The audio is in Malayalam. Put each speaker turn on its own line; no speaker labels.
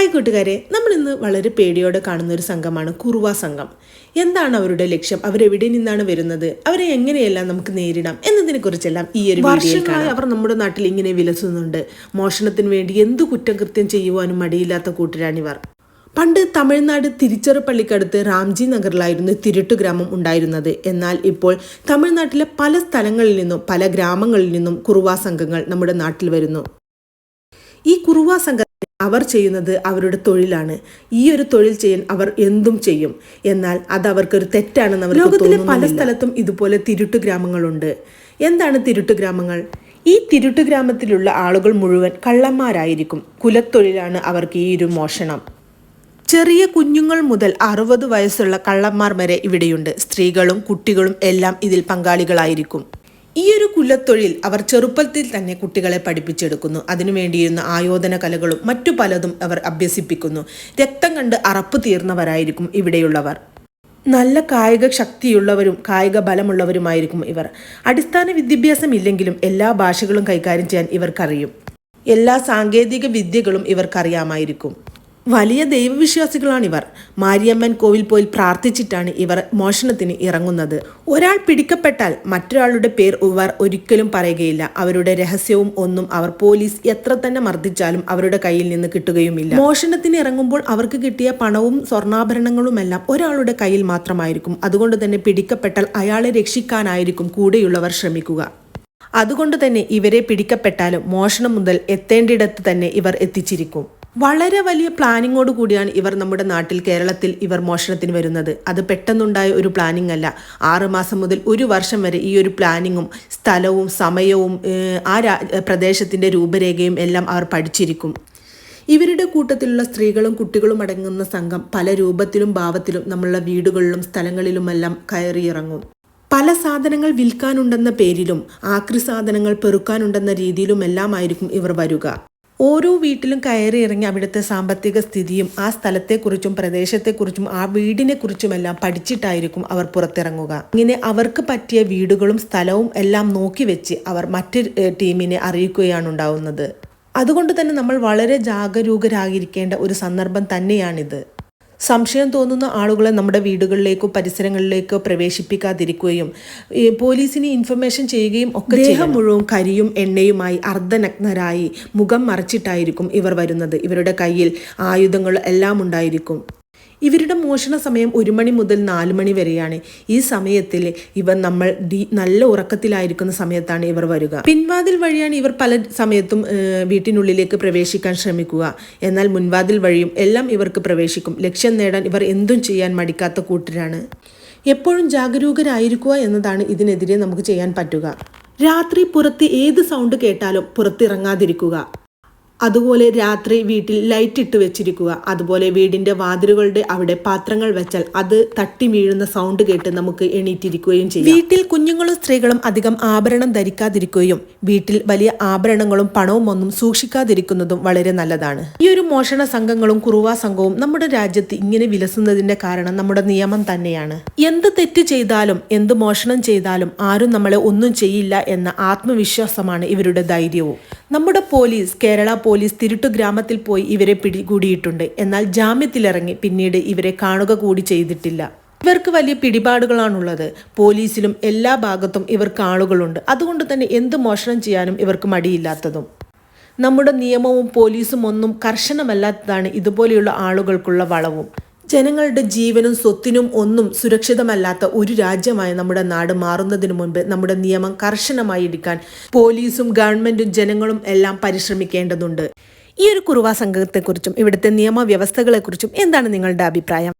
ഹായ് കൂട്ടുകാരെ നമ്മൾ ഇന്ന് വളരെ പേടിയോടെ കാണുന്ന ഒരു സംഘമാണ് കുറുവ സംഘം. എന്താണ് അവരുടെ ലക്ഷ്യം? അവരെവിടെ നിന്നാണ് വരുന്നത്? അവരെ എങ്ങനെയെല്ലാം നമുക്ക് നേരിടാം? എന്നതിനെ കുറിച്ചെല്ലാം ഈ ഒരു വർഷങ്ങളായി അവർ നമ്മുടെ നാട്ടിൽ ഇങ്ങനെ വിലസുന്നുണ്ട്. മോഷണത്തിന് വേണ്ടി എന്തു കുറ്റകൃത്യം ചെയ്യുവാനും മടിയില്ലാത്ത കൂട്ടരാണിവർ. പണ്ട് തമിഴ്നാട് തിരുച്ചിറപ്പള്ളിക്കടുത്ത് റാംജി നഗറിലായിരുന്നു തിരുട്ടു ഗ്രാമം ഉണ്ടായിരുന്നത്. എന്നാൽ ഇപ്പോൾ തമിഴ്നാട്ടിലെ പല സ്ഥലങ്ങളിൽ നിന്നും പല ഗ്രാമങ്ങളിൽ നിന്നും കുറുവാ സംഘങ്ങൾ നമ്മുടെ നാട്ടിൽ വരുന്നു. ഈ കുറുവാ സംഘം അവർ ചെയ്യുന്നത് അവരുടെ തൊഴിലാണ്. ഈ ഒരു തൊഴിൽ ചെയ്യാൻ അവർ എന്തും ചെയ്യും. എന്നാൽ അത് അവർക്കൊരു തെറ്റാണെന്ന് അവർ ലോകത്തിലെ പല സ്ഥലത്തും ഇതുപോലെ തിരുട്ടു ഗ്രാമങ്ങളുണ്ട്. എന്താണ് തിരുട്ടു ഗ്രാമങ്ങൾ? ഈ തിരുട്ടു ഗ്രാമത്തിലുള്ള ആളുകൾ മുഴുവൻ കള്ളന്മാരായിരിക്കും. കുലത്തൊഴിലാണ് അവർക്ക് ഈ ഒരു മോഷണം. ചെറിയ കുഞ്ഞുങ്ങൾ മുതൽ അറുപത് വയസ്സുള്ള കള്ളന്മാർ വരെ ഇവിടെയുണ്ട്. സ്ത്രീകളും കുട്ടികളും എല്ലാം ഇതിൽ പങ്കാളികളായിരിക്കും. ഈ ഒരു കുലത്തൊഴിൽ അവർ ചെറുപ്പത്തിൽ തന്നെ കുട്ടികളെ പഠിപ്പിച്ചെടുക്കുന്നു. അതിനു വേണ്ടിയിരുന്ന ആയോധന കലകളും മറ്റു പലതും അവർ അഭ്യസിപ്പിക്കുന്നു. രക്തം കണ്ട് അറപ്പ് തീർന്നവരായിരിക്കും ഇവിടെയുള്ളവർ. നല്ല കായിക ശക്തിയുള്ളവരും കായിക ബലമുള്ളവരുമായിരിക്കും ഇവർ. അടിസ്ഥാന വിദ്യാഭ്യാസം ഇല്ലെങ്കിലും എല്ലാ ഭാഷകളും കൈകാര്യം ചെയ്യാൻ ഇവർക്കറിയും. എല്ലാ സാങ്കേതിക വിദ്യകളും ഇവർക്കറിയാമായിരിക്കും. വലിയ ദൈവവിശ്വാസികളാണ് ഇവർ. മാരിയമ്മൻ കോവിൽ പോയി പ്രാർത്ഥിച്ചിട്ടാണ് ഇവർ മോഷണത്തിന് ഇറങ്ങുന്നത്. ഒരാൾ പിടിക്കപ്പെട്ടാൽ മറ്റൊരാളുടെ പേർ ഇവർ ഒരിക്കലും പറയുകയില്ല. അവരുടെ രഹസ്യവും ഒന്നും അവർ പോലീസ് എത്ര തന്നെ മർദ്ദിച്ചാലും അവരുടെ കയ്യിൽ നിന്ന് കിട്ടുകയുമില്ല. മോഷണത്തിന് ഇറങ്ങുമ്പോൾ അവർക്ക് കിട്ടിയ പണവും സ്വർണാഭരണങ്ങളുമെല്ലാം ഒരാളുടെ കയ്യിൽ മാത്രമായിരിക്കും. അതുകൊണ്ട് തന്നെ പിടിക്കപ്പെട്ടാൽ അയാളെ രക്ഷിക്കാനായിരിക്കും കൂടെയുള്ളവർ ശ്രമിക്കുക. അതുകൊണ്ട് തന്നെ ഇവരെ പിടിക്കപ്പെട്ടാലും മോഷണം മുതൽ എത്തേണ്ടിടത്ത് തന്നെ ഇവർ എത്തിച്ചിരിക്കും. വളരെ വലിയ പ്ലാനിങ്ങോട് കൂടിയാണ് ഇവർ നമ്മുടെ നാട്ടിൽ കേരളത്തിൽ ഇവർ മോഷണത്തിന് വരുന്നത്. അത് പെട്ടെന്നുണ്ടായ ഒരു പ്ലാനിംഗ് അല്ല. ആറുമാസം മുതൽ ഒരു വർഷം വരെ ഈ ഒരു പ്ലാനിങ്ങും സ്ഥലവും സമയവും ആ പ്രദേശത്തിന്റെ രൂപരേഖയും എല്ലാം അവർ പഠിച്ചിരിക്കും. ഇവരുടെ കൂട്ടത്തിലുള്ള സ്ത്രീകളും കുട്ടികളും അടങ്ങുന്ന സംഘം പല രൂപത്തിലും ഭാവത്തിലും നമ്മളുടെ വീടുകളിലും സ്ഥലങ്ങളിലുമെല്ലാം കയറിയിറങ്ങും. പല സാധനങ്ങൾ വിൽക്കാനുണ്ടെന്ന പേരിലും ആക്രി സാധനങ്ങൾ പെറുക്കാനുണ്ടെന്ന രീതിയിലുമെല്ലാമായിരിക്കും ഇവർ വരിക. ഓരോ വീട്ടിലും കയറി ഇറങ്ങി അവിടുത്തെ സാമ്പത്തിക സ്ഥിതിയും ആ സ്ഥലത്തെക്കുറിച്ചും പ്രദേശത്തെക്കുറിച്ചും ആ വീടിനെ കുറിച്ചുമെല്ലാം പഠിച്ചിട്ടായിരിക്കും അവർ പുറത്തിറങ്ങുക. ഇങ്ങനെ അവർക്ക് പറ്റിയ വീടുകളും സ്ഥലവും എല്ലാം നോക്കി വെച്ച് അവർ മറ്റ് ടീമിനെ അറിയിക്കുകയാണ് ഉണ്ടാവുന്നത്. അതുകൊണ്ട് തന്നെ നമ്മൾ വളരെ ജാഗരൂകരായിരിക്കേണ്ട ഒരു സന്ദർഭം തന്നെയാണിത്. സംശയം തോന്നുന്ന ആളുകളെ നമ്മുടെ വീടുകളിലേക്കോ പരിസരങ്ങളിലേക്കോ പ്രവേശിപ്പിക്കാതിരിക്കുകയും പോലീസിന് ഇൻഫർമേഷൻ ചെയ്യുകയും ഒക്കെ ദേഹം മുഴുവൻ കരിയും എണ്ണയുമായി അർദ്ധനഗ്നരായി മുഖം മറച്ചിട്ടായിരിക്കും ഇവർ വരുന്നത്. ഇവരുടെ കയ്യിൽ ആയുധങ്ങൾ എല്ലാം ഉണ്ടായിരിക്കും. ഇവരുടെ മോഷണ സമയം ഒരു മണി മുതൽ നാല് മണി വരെയാണ്. ഈ സമയത്തിൽ ഇവർ നമ്മൾ നല്ല ഉറക്കത്തിലായിരിക്കുന്ന സമയത്താണ് ഇവർ വരിക. പിൻവാതിൽ വഴിയാണ് ഇവർ പല സമയത്തും വീട്ടിനുള്ളിലേക്ക് പ്രവേശിക്കാൻ ശ്രമിക്കുക. എന്നാൽ മുൻവാതിൽ വഴിയും എല്ലാം ഇവർക്ക് പ്രവേശിക്കും. ലക്ഷ്യം നേടാൻ ഇവർ എന്തും ചെയ്യാൻ മടിക്കാത്ത കൂട്ടരാണ്. എപ്പോഴും ജാഗരൂകരായിരിക്കുക എന്നതാണ് ഇതിനെതിരെ നമുക്ക് ചെയ്യാൻ പറ്റുക. രാത്രി പുറത്ത് ഏത് സൗണ്ട് കേട്ടാലും പുറത്തിറങ്ങാതിരിക്കുക. അതുപോലെ രാത്രി വീട്ടിൽ ലൈറ്റ് ഇട്ട് വെച്ചിരിക്കുക. അതുപോലെ വീടിന്റെ വാതിലുകളുടെ അവിടെ പാത്രങ്ങൾ വെച്ചാൽ അത് തട്ടി വീഴുന്ന സൗണ്ട് കേട്ട് നമുക്ക് എണീറ്റിരിക്കുകയും ചെയ്യും. വീട്ടിൽ കുഞ്ഞുങ്ങളും സ്ത്രീകളും അധികം ആഭരണം ധരിക്കാതിരിക്കുകയും വീട്ടിൽ വലിയ ആഭരണങ്ങളും പണവും ഒന്നും സൂക്ഷിക്കാതിരിക്കുന്നതും വളരെ നല്ലതാണ്. ഈ ഒരു മോഷണ സംഘങ്ങളും കുറുവാ സംഘവും നമ്മുടെ രാജ്യത്ത് ഇങ്ങനെ വിലസുന്നതിന്റെ കാരണം നമ്മുടെ നിയമം തന്നെയാണ്. എന്ത് തെറ്റ് ചെയ്താലും എന്ത് മോഷണം ചെയ്താലും ആരും നമ്മളെ ഒന്നും ചെയ്യില്ല എന്ന ആത്മവിശ്വാസമാണ് ഇവരുടെ ധൈര്യവും. നമ്മുടെ പോലീസ് കേരള പോലീസ് തിരുട്ടു ഗ്രാമത്തിൽ പോയി ഇവരെ പിടികൂടിയിട്ടുണ്ട്. എന്നാൽ ജാമ്യത്തിലിറങ്ങി പിന്നീട് ഇവരെ കാണുക കൂടി ചെയ്തിട്ടില്ല. ഇവർക്ക് വലിയ പിടിപാടുകളാണുള്ളത്. പോലീസിലും എല്ലാ ഭാഗത്തും ഇവർക്ക് ആളുകളുണ്ട് അതുകൊണ്ട് തന്നെ എന്ത് മോഷണം ചെയ്യാനും ഇവർക്ക് മടിയില്ലാത്തതും. നമ്മുടെ നിയമവും പോലീസും ഒന്നും കർശനമല്ലാത്തതാണ് ഇതുപോലെയുള്ള ആളുകൾക്കുള്ള വളവും. ജനങ്ങളുടെ ജീവനും സ്വത്തിനും ഒന്നും സുരക്ഷിതമല്ലാത്ത ഒരു രാജ്യമായി നമ്മുടെ നാട് മാറുന്നതിനു മുൻപ് നമ്മുടെ നിയമം കർശനമായി എടുക്കാൻ പോലീസും ഗവൺമെന്റും ജനങ്ങളും എല്ലാം പരിശ്രമിക്കേണ്ടതുണ്ട്. ഈ ഒരു കുറുവാ സംഘത്തെക്കുറിച്ചും ഇവിടുത്തെ നിയമവ്യവസ്ഥകളെക്കുറിച്ചും എന്താണ് നിങ്ങളുടെ അഭിപ്രായം?